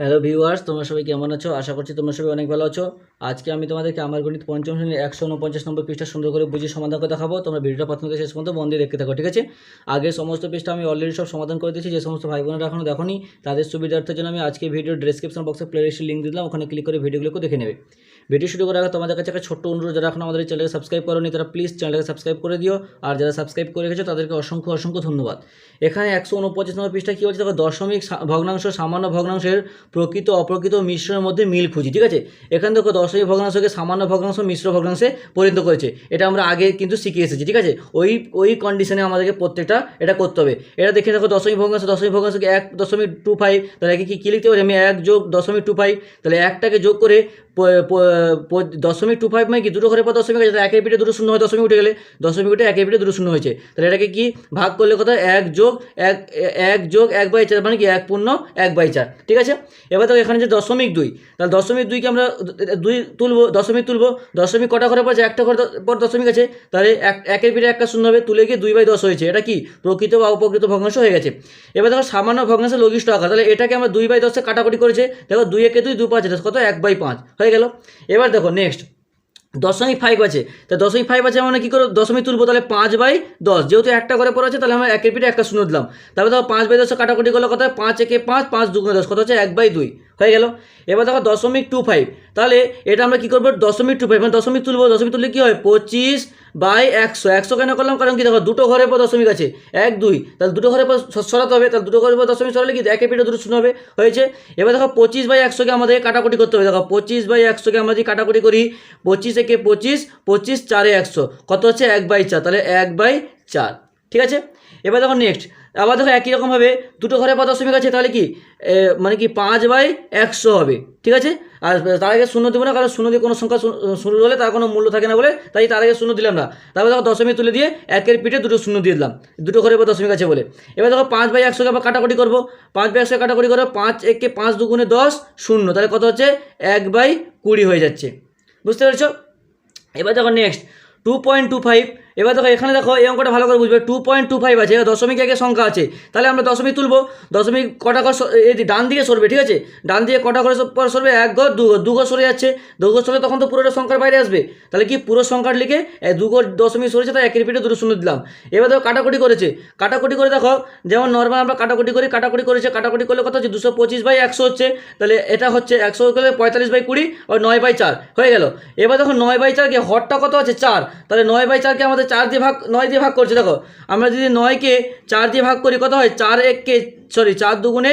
Hello viewers, তোমরা সবাই কেমন আছো? আশা করছি তোমরা সবাই অনেক ভালো আছো। আজকে আমি তোমাদেরকে আমার গণিত পঞ্চম শ্রেণির একশো উনপঞ্চাশ নম্বর পৃষ্ঠা সুন্দর করে বুঝিয়ে সমাধান করে দেখাবো। তোমরা ভিডিওটা প্রথম থেকে শেষ পর্যন্ত বন্ধে দেখতে থাকো, ঠিক আছে? আগে সমস্ত পৃষ্ঠা আমি অলরেডি সব সমাধান করে দিয়েছি, যে সমস্ত ভাই বোনেরা এখনও দেখোনি, তাদের সুবিধার্থের জন্য আমি আজকে ভিডিও ডেসক্রিপশন বক্সে প্লে লিস্টের লিঙ্ক দিলাম, ওখানে ক্লিক করে ভিডিওগুলোকে দেখে নেবে। ভিডিও শুরু করার আগে তোমাদের কাছে একটা ছোট্ট অনুরোধ, যারা এখন আমাদের চ্যানেলকে সাবস্ক্রাইব করোনি, তারা প্লিজ চ্যানেলকে সাবস্ক্রাইব করে দিও। আর যারা সাবস্ক্রাইব করে রেখেছো, তাদেরকে অসংখ্য অসংখ্য ধন্যবাদ। এখানে একশো উনপঞ্চাশ নম্বর পৃষ্ঠা কী হচ্ছে দেখো, দশমিক ভগ্নাংশ, সামান্য ভগ্নাংশের প্রকৃত, অপ্রকৃত মিশ্রণের মধ্যে মিল খুঁজি, ঠিক আছে? এখানে দেখো, দশমিক ভগ্নাংশকে সামান্য ভগ্নাংশ, মিশ্র ভগ্নাংশে পরিণত করেছে। এটা আমরা আগে কিন্তু শিখে এসেছি, ঠিক আছে? ওই ওই কন্ডিশনে আমাদেরকে প্রত্যেকটা এটা করতে হবে। এটা দেখে দেখো, দশমিক ভগ্নাংশ, দশমিক ভগ্নাংশকে এক দশমিক টু ফাইভ তাহলে কি, কী লিখতে পারি আমি? এক যোগ দশমিক টু ফাইভ তাহলে একটাকে যোগ করে দশমিক টু ফাইভ মানে কি? দুটো ঘরের পর দশমিক আছে তাহলে একের পিঠে দুটো শূন্য হয়, দশমিক উঠে গেলে। দশমিক উঠে একের পিঠে দুটো শূন্য হয়েছে। তাহলে এটাকে কি? ভাগ করলে কথা এক যোগ, এক এক যোগ, এক বাই চার মানে কি? এক পূর্ণ, এক বাই চার। ঠিক আছে? এবার দেখো এখানে যে দশমিক দুই, তাহলে দশমিক দুইকে আমরা দুই তুলবো, দশমিক তুলবো, দশমিক কটা ঘরের পর যে একটা ঘর পর দশমিক আছে, তাহলে এক, একের পিঠে একটা শূন্য হবে, তুলে গিয়ে দুই বাই দশ হয়েছে। এটা কি? প্রকৃত বা অপ্রকৃত ভগ্নাংশ হয়ে গেছে। এবার দেখো সামান্য ভগ্নাংশের লঘিষ্ঠ আকার, তাহলে এটাকে আমরা দুই বাই দশে কাটাকুটি করেছে। দেখো দুই একে দুই, দু পাঁচ কত? এক বাই পাঁচ। হয়ে গেল? এবার দেখো নেক্সট দশমিক ফাইভ আছে। তা দশমিক ফাইভ আছে আমরা কী করব দশমিক তুলবো, তাহলে পাঁচ বাই দশ। যেহেতু একটা করে পড়া আছে, তাহলে আমরা একের পিঠে একটা শূন্য দিলাম। তারপরে ধরো পাঁচ বাই দশে কাটাকুটি করলে কত হয়? পাঁচ একে পাঁচ পাঁচ দুগুণে দশ। কত হচ্ছে? এক বাই দুই। হয়ে গেল। এবার দেখো দশমিক টু ফাইভ তাহলে এটা আমরা কী করব? দশমিক টু ফাইভ মানে দশমিক তুলবো। দশমিক তুললে কী হয়? পঁচিশ বাই একশো। একশো কেন করলাম? কারণ কি দেখো, দুটো ঘরের পর দশমিক আছে। এক, দুই। তাহলে দুটো ঘরের পর সরাতে হবে। তাহলে দুটো ঘরের পর দশমিক সরালে কি? একে পিঠে দুটো শূন্য হবে। হয়েছে? এবার দেখো পঁচিশ বাই একশোকে আমাদের কাটাকুটি করতে হবে। দেখো, পঁচিশ বাই একশোকে আমরা যদি কাটাকুটি করি, পঁচিশ একে পঁচিশ পঁচিশ চারে একশো। কত হচ্ছে? এক বাই চার। তাহলে এক বাই চার। ঠিক আছে? এবার দেখো নেক্সট আবার দেখো একই রকমভাবে দুটো ঘরে পর দশমিক আছে তাহলে কি? মানে কি পাঁচ বাই একশো হবে, ঠিক আছে? আর তার আগে শূন্য দেবো না, কারণ শূন্য দিয়ে কোনো সংখ্যা শূন্য হলে তার কোনো মূল্য থাকে না বলে, তাই তার আগে শূন্য দিলাম না। তারপর দেখো দশমিক তুলে দিয়ে একের পিঠে দুটো শূন্য দিয়ে দিলাম, দুটো ঘরে পর দশমিক আছে বলে। এবার দেখো পাঁচ বাই একশোকে আবার কাটাকুটি করব। পাঁচ বাই একশো কাটাকুটি করব পাঁচ একে পাঁচ দুগুণে দশ, শূন্য। তাহলে কত হচ্ছে? এক বাই কুড়ি হয়ে যাচ্ছে। বুঝতে পেরেছ? এবার দেখো next two point two five এবার দেখো, এখানে দেখো, এই অঙ্কটা ভালো করে বুঝবে। টু পয়েন্ট টু ফাইভ আছে দশমিক একে সংখ্যা আছে। তাহলে আমরা দশমিক তুলবো। দশমিক কটা ঘর এই ডান দিকে সরবে, ঠিক আছে? ডান দিকে কটা ঘরে সরবে? এক ঘর দু ঘর দু ঘর সরে যাচ্ছে। দু ঘর সরে তখন তো পুরোটা সংখ্যার বাইরে আসবে। তাহলে কি পুরো সংখ্যার লিখে দু ঘর দশমিক সরেছে, তাই একের পিঠে দুটো শূন্য দিলাম। এবার দেখো, কাটাকুটি করেছে। কাটাকুটি করে দেখো, যেমন নর্মাল আমরা কাটাকুটি করি, কাটাকুটি করেছে, কাটাকুটি করলে কত হচ্ছে? দুশো পঁচিশ বাই একশো হচ্ছে। তাহলে এটা হচ্ছে একশো করলে পঁয়তাল্লিশ বাই কুড়ি আর নয় বাই চার। হয়ে গেল। এবার দেখো, নয় বাই চারকে হরটা কত আছে? চার। তাহলে নয় বাই চারকে আমাদের চার দিয়ে ভাগ, নয় দিয়ে ভাগ করছি, দেখো। আমরা যদি নয়কে চার দিয়ে ভাগ করি, কত হয়? চার এককে সরি চার দুগুণে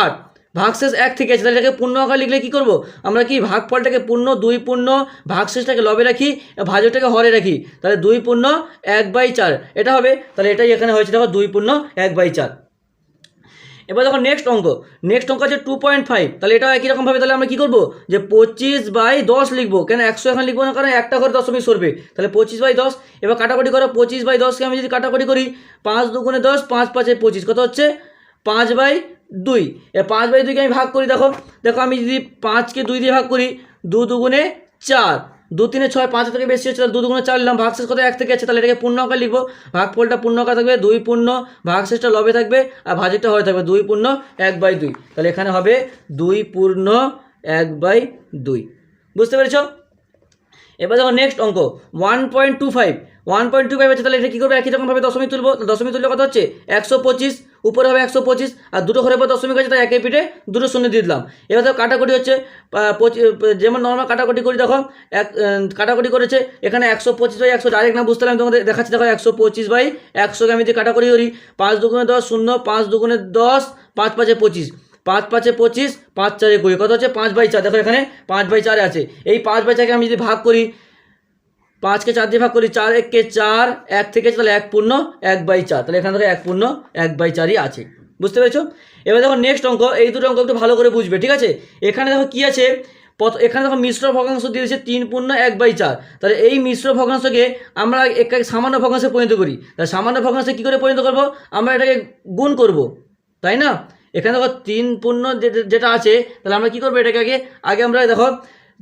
আট। ভাগশেষ এক থেকে আছে, তাহলে এটাকে পূর্ণ আকার লিখলে কী করব? আমরা কি ভাগফলটাকে পূর্ণ, দুই পূর্ণ ভাগশেষটাকে লবে রাখি ভাজকটাকে হরে রাখি? তাহলে দুই পূর্ণ এক বাই চার। এটা হবে? তাহলে এটাই এখানে হয়েছে, দেখো, দুই পূর্ণ এক বাই চার। এবার দেখো নেক্সট অঙ্ক। নেক্সট অঙ্ক আছে টু পয়েন্ট ফাইভ তাহলে এটা একই রকমভাবে তাহলে আমরা কী করব? যে পঁচিশ বাই দশ লিখব। কেন একশো এখন লিখব না? কারণ একটা করে দশমিক সরবে। তাহলে পঁচিশ বাই দশ। এবার কাটাকুটি করো, পঁচিশ বাই দশকে আমি যদি কাটাকুটি করি, পাঁচ দুগুণে দশ, পাঁচ পাঁচে পঁচিশ, কত হচ্ছে? পাঁচ বাই দুই। এ পাঁচ বাই দুইকে আমি ভাগ করি, দেখো। দেখো আমি যদি পাঁচকে দুই দিয়ে ভাগ করি, দু দুগুণে চার। দু তিনে ছয়, পাঁচ থেকে বেশি হচ্ছে, তাহলে দু দুগুণে চার নিলাম ভাগশেষ কত এক থেকে আছে, তাহলে এটাকে পূর্ণ আকার লিখব। ভাগফলটা পূর্ণ আকার থাকবে, দুই পূর্ণ, ভাগশেষটা লবে থাকবে, আর ভাজিটা হয়ে থাকবে, দুই পূর্ণ, এক বাই দুই। তাহলে এখানে হবে দুই পূর্ণ, এক বাই দুই। বুঝতে পেরেছ? এবার দেখো নেক্সট অঙ্ক one point two five one point two five আছে তাহলে এটা কী করবে? একই রকমভাবে দশমিক তুলবো দশমিক তুললে কত হচ্ছে? একশো পঁচিশ উপরে হবে একশো পঁচিশ, আর দুটো ঘরের পর দশমিক আছে, তাই একে পিঠে দুটো শূন্য দিয়ে দিলাম। এবার দেখো কাটাকুটি হচ্ছে যেমন নর্মাল কাটাকুটি করি, দেখো, এক কাটাকুটি করেছে, এখানে একশো পঁচিশ বাই একশো ডাইরেক্ট না বুঝতে পারলাম তোমাদের, দেখাচ্ছি, দেখো, একশো পঁচিশ বাই একশোকে আমি যদি কাটাকুটি করি, পাঁচ দুগুণে দশ শূন্য, পাঁচ দুগুণে দশ, পাঁচ পাঁচে পঁচিশ, পাঁচ পাঁচে পঁচিশ, পাঁচ চারে কুড়ি, কত হচ্ছে? পাঁচ বাই চার, দেখো এখানে পাঁচ বাই চারে আছে, এই পাঁচ বাই চারকে আমি যদি ভাগ করি পাঁচকে চার দিয়ে ভাগ করি চার এককে চার, এক থেকে তাহলে এক পূর্ণ, এক বাই চার। তাহলে এখানে ধরো এক পূর্ণ, এক বাই চারই আছে। বুঝতে পেরেছ? এবার দেখো নেক্সট অঙ্ক, এই দুটো অঙ্ক একটু ভালো করে বুঝবে, ঠিক আছে? এখানে দেখো কী আছে? পত- এখানে দেখো মিশ্র ভগ্নাংশ দিয়ে দিয়েছে তিন পূর্ণ, এক বাই চার। তাহলে এই মিশ্র ভগ্নাংশকে আমরা এক সামান্য ভগ্নাংশে পরিণত করি। তাহলে সামান্য ভগ্নাংশে কী করে পরিণত করব? আমরা এটাকে গুণ করব, তাই না? এখানে দেখো তিন পূর্ণ যেটা আছে, তাহলে আমরা কী করব এটাকে আগে? আগে আমরা দেখো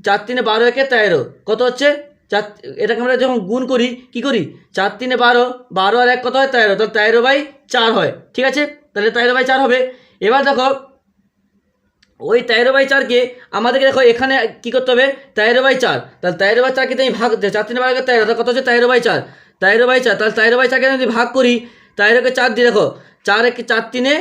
চার তিনে বারো একে তেরো। কত হচ্ছে? চার, এটাকে আমরা যখন গুণ করি, কি করি? চার তিনে বারো বারো আর এক কত হয়? তেরো। তাহলে তেরো বাই চার হয়। ঠিক আছে? তাহলে তেরো বাই চার হবে। এবার দেখো, ওই তেরো বাই চারকে আমাদেরকে দেখো, এখানে কী করতে হবে? তেরো বাই চার। তাহলে তেরো বাই চারকে আমি ভাগ, চার তিনে ভাগ তেরো, তাহলে কত হচ্ছে? তেরো বাই চার। তেরো বাই চার। তাহলে তেরো বাই চারকে যদি ভাগ করি, তেরোকে চার দিয়ে দেখো, চার চার তিনে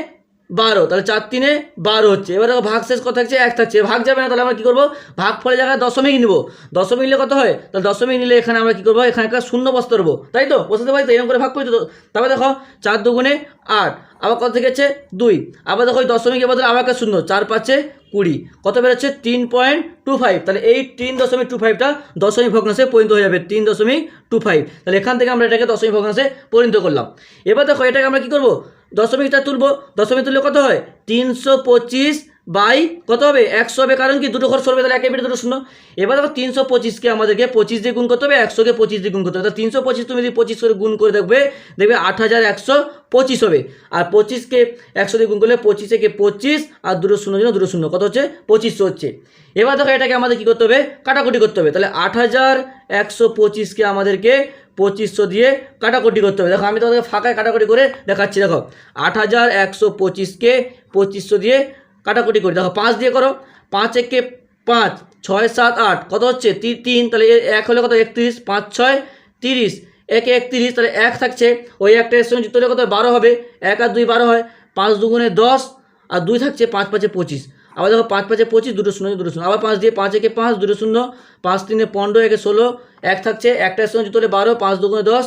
বারো, তাহলে চার তিনে বারো হচ্ছে। এবার দেখো ভাগ শেষ কত থাকছে? এক থাকছে। ভাগ যাবে না, তাহলে আমরা কী করব? ভাগ ফলে জায়গায় দশমিক নিব। দশমিক নিলে কত হয়? তাহলে দশমিক নিলে এখানে আমরা কী করব? এখানে একটা শূন্য বসতে পারব তাই তো? বসাতে পারি তো? এরকম করে ভাগ করি তো? তারপরে দেখো, চার দুগুণে আট। আবার কত হচ্ছে দুই। আবার দেখো, ওই দশমিকের বদলে আবার একটা শূন্য। চার পাঁচে কুড়ি। কত বেরোচ্ছে? তিন পয়েন্ট টু ফাইভ। তাহলে এই তিন দশমিক টু ফাইভটা দশমিক ভগ্নাংশে পরিণত হয়ে যাবে। তিন দশমিক টু ফাইভ। তাহলে এখান থেকে আমরা এটাকে দশমিক ভগ্নাংশে পরিণত করলাম। এবার দেখো, এটাকে আমরা কী করব? দশমিকটা তুলবো। দশমিক তুললে কত হয়? তিনশো পঁচিশ বাই কত হবে? একশো হবে। কারণ কি? দুটো ঘর সরবে, তাহলে একে দুটো শূন্য। এবার দেখো তিনশো পঁচিশকে আমাদেরকে পঁচিশ দিয়ে গুণ করতে হবে, একশোকে পঁচিশ দিয়ে গুণ করতে হবে। তিনশো পঁচিশ তুমি যদি পঁচিশ করে গুণ করে দেখবে দেখবে আট হাজার একশো পঁচিশ হবে। আর পঁচিশকে একশো দিয়ে গুণ করলে পঁচিশে কে পঁচিশ আর দুটো শূন্য জন্য দুটো শূন্য। কত হচ্ছে? পঁচিশশো হচ্ছে। এবার দেখো এটাকে আমাদের কী করতে হবে? কাটাকুটি করতে হবে। তাহলে আট হাজার একশো পঁচিশকে আমাদেরকে পঁচিশশো দিয়ে কাটাকুটি করতে হবে। দেখো, আমি তোমাদের ফাঁকায় কাটাকুটি করে দেখাচ্ছি, দেখো। আট হাজার একশো পঁচিশকে পঁচিশশো দিয়ে কাটাকুটি করি। দেখো, পাঁচ দিয়ে করো। পাঁচ একে পাঁচ, ছয়, সাত, আট, কত হচ্ছে? তিন, তাহলে এক হলে কত? একত্রিশ, পাঁচ, ছয়, তিরিশ। একে একত্রিশ, তাহলে এক থাকছে। ওই একটা এর সঙ্গে যুক্ত হলে কত? বারো হবে। এক আর দুই বারো হয়। পাঁচ দুগুণে দশ, আর দুই থাকছে পাঁচ পাঁচে পঁচিশ। আবার দেখো পাঁচ পাঁচে পঁচিশ, দুটো শূন্য দুটো শূন্য। আবার পাঁচ দিয়ে পাঁচ একে পাঁচ, দুটো শূন্য। পাঁচ তিনে পনেরো, একে ষোলো। এক থাকছে, একটা শূন্য যুক্ত হলে বারো, পাঁচ দুগুণে দশ,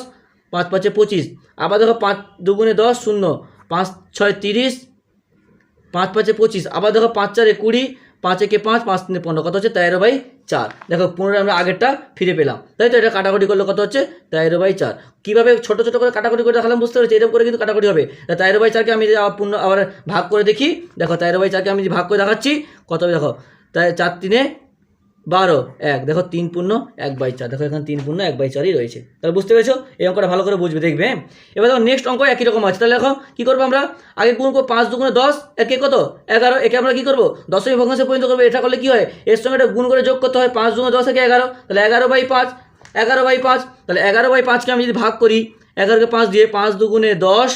পাঁচ পাঁচে পঁচিশ। আবার দেখো পাঁচ দুগুণে দশ, শূন্য। পাঁচ ছয় তিরিশ, পাঁচ পাঁচে পঁচিশ। আবার দেখো পাঁচ চারে কুড়ি পাঁচ একে পাঁচ পাঁচ তিনে পনেরো। কত হচ্ছে? তেরো বাই চার। দেখো পনেরো আমরা আগেরটা ফিরে পেলাম। তাই তো এটা কাটাকুটি করলে কত হচ্ছে? তেরো বাই চার। কীভাবে ছোটো ছোটো করে কাটাকুটি করে দেখালাম বুঝতে পারছি? এরকম করে কিন্তু কাটাকুটি হবে। তেরো বাই চারকে আমি পূর্ণ আবার ভাগ করে দেখি। দেখো, তেরো বাই চারকে আমি ভাগ করে দেখাচ্ছি, কত দেখো, তাই চার তিনে বারো, এক। দেখো তিন পূর্ণ, এক বাই চার। দেখো এখানে তিন পূর্ণ, এক বাই চারই রয়েছে। তাহলে বুঝতে পেরেছ? এই অঙ্কটা ভালো করে বুঝবে, দেখবে হ্যাঁ? এবার দেখো নেক্সট অঙ্ক একই রকম আছে। তাহলে দেখো, কী করব আমরা? আগে গুণ করব পাঁচ দুগুণে দশ, একে কত? এগারো। একে আমরা কী করব? দশমী ভগ্নাংশে পরিণত করব। এটা করলে কী হয়? এর সঙ্গে এটা গুণ করে যোগ করতে হয়। পাঁচ দুগুণে দশ একে এগারো। তাহলে এগারো বাই পাঁচ, এগারো বাই পাঁচ। তাহলে এগারো বাই পাঁচকে আমি যদি ভাগ করি, এগারোকে পাঁচ দিয়ে পাঁচ দুগুণে দশ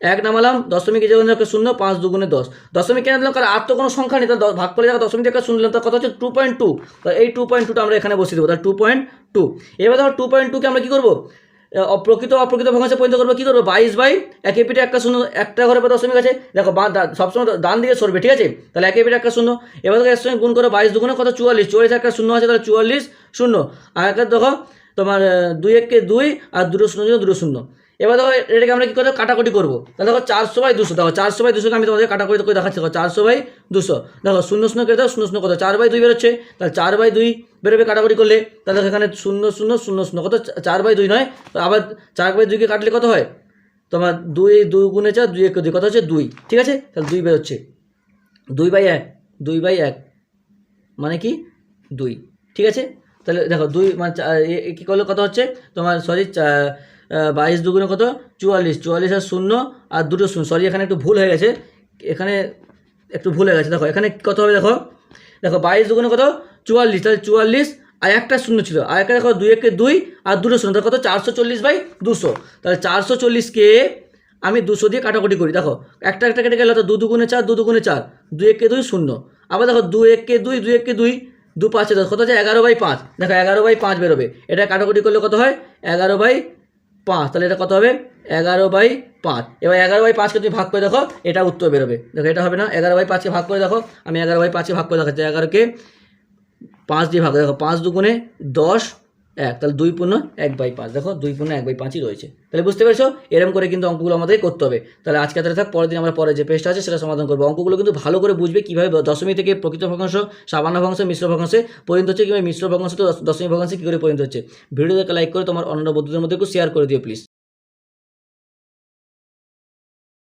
এক নামালাম দশমিকের যখন একটা শূন্য, পাঁচ দুগুণে দশ। দশমিক কেন দিলাম, কারণ আর তো কোনো সংখ্যা নেই দ- ভাগ করে দেখা দশমিক একটা শুনলাম তার কথা হচ্ছে টু পয়েন্ট টু এই টু পয়েন্ট টুটা আমরা এখানে বসিয়ে দেবো, তাহলে টু পয়েন্ট টু এবার ধরো টু পয়েন্ট টুকে আমরা কী করব? অপ্রকৃত অপ্রকৃত ভগ্নাংশে পরিণত করব, কী করব? বাইশ বাই একে পিঠে একটা শূন্য, একটা ঘরে দশমিক আছে। দেখো সবসময় ডান দিকে সরবে, ঠিক আছে? তাহলে একে পিঠে একটা শূন্য। এবার দেখো এর সঙ্গে গুণ করো বাইশ দুগুণে কত চুয়াল্লিশ। চুয়াল্লিশ একটা শূন্য আছে, তাহলে চুয়াল্লিশ শূন্য। আর একটা দেখো তোমার দুই এককে দুই, আর দুটো শূন্য দুটো শূন্য। এবার দেখো এটাকে আমরা কী করব? কাটাকুটি করব। তাহলে দেখো চারশো বাই দুশো, দেখো চারশো বাই দুশোকে আমি তোমাদের কাটাকুটি করে দেখাচ্ছি, দেখো চারশো বাই দুশো। দেখো শূন্য শূন্য করে দাও, শূন্য শূন্য কত চার বাই দুই বেরোচ্ছে, তাহলে চার বাই দুই বেরোবে কাটাকুটি করলে। তাহলে এখানে শূন্য শূন্য শূন্য শূন্য, কত? চার বাই দুই নয়, তো আবার চার বাই দুইকে কাটলে কত হয়? তোমার দুই দুই গুণে চার, দুই এক দুই, কত হচ্ছে? দুই, ঠিক আছে? তাহলে দুই বেরোচ্ছে। দুই বাই এক, দুই বাই এক মানে কি? দুই, ঠিক আছে? তাহলে দেখো দুই মানে কী করলে কত হচ্ছে? তোমার সরি বাইশ দুগুণে কত? চুয়াল্লিশ। চুয়াল্লিশ আর শূন্য আর দুটো শূন্য। সরি এখানে একটু ভুল হয়ে গেছে। এখানে একটু ভুল হয়ে গেছে। দেখো, এখানে কত হবে দেখো? দেখো, বাইশ দুগুণে কত? চুয়াল্লিশ। তাহলে চুয়াল্লিশ আর একটা শূন্য ছিল। আর একটা দেখো, দুই একে দুই আর দুটো শূন্য। তাহলে কত? চারশো চল্লিশ বাই দুশো। তাহলে চারশো চল্লিশকে আমি দুশো দিয়ে কাটাকুটি করি। দেখো, একটা একটা কেটে গেলে তো দু দুগুণে চার, দু দুগুণে চার। দুই একে দুই শূন্য। আবার দেখো দু একে দুই দুই একে দুই, দু পাঁচে দশ। কত হচ্ছে? এগারো বাই পাঁচ। দেখো, এগারো বাই পাঁচ বেরোবে। এটা কাটাকুটি করলে কত হয়? এগারো বাই পাঁচ, তাহলে এটা কত হবে? এগারো বাই পাঁচ। এবার এগারো বাই পাঁচকে তুমি ভাগ করে দেখো, এটা উত্তর বেরোবে। দেখো, এটা হবে না? এগারো বাই পাঁচকে ভাগ করে দেখো, আমি এগারো বাই পাঁচকে ভাগ করে দেখাচ্ছি। এগারোকে পাঁচ দিয়ে ভাগ করে দেখো, পাঁচ দুগুণে দশ এক, তাহলে দুই পূর্ণ এক বাই পাঁচ। দেখো, দুই পূর্ণ এক বাই পাঁচই রয়েছে। তাহলে বুঝতে পেরেছ? এরম করে কিন্তু অঙ্কগুলো আমাদের করতে হবে। তাহলে আজকে তাহলে থাক, পরের দিন আমরা পরে যে পেজটা আছে সেটা সমাধান করব। অঙ্কগুলো কিন্তু ভালো করে বুঝবে কীভাবে দশমী থেকে প্রকৃত ভগ্নাংশ, সামান্য ভগ্নাংশ, মিশ্র ভগ্নাংশে পরিণত হচ্ছে কিংবা মিশ্র ভগ্নাংশ তো দশমী ভগ্নাংশে কী করে পরিণত হচ্ছে। ভিডিওটাকে লাইক করে তোমার অন্য বন্ধুদের মধ্যে একটু শেয়ার করে দিও প্লিজ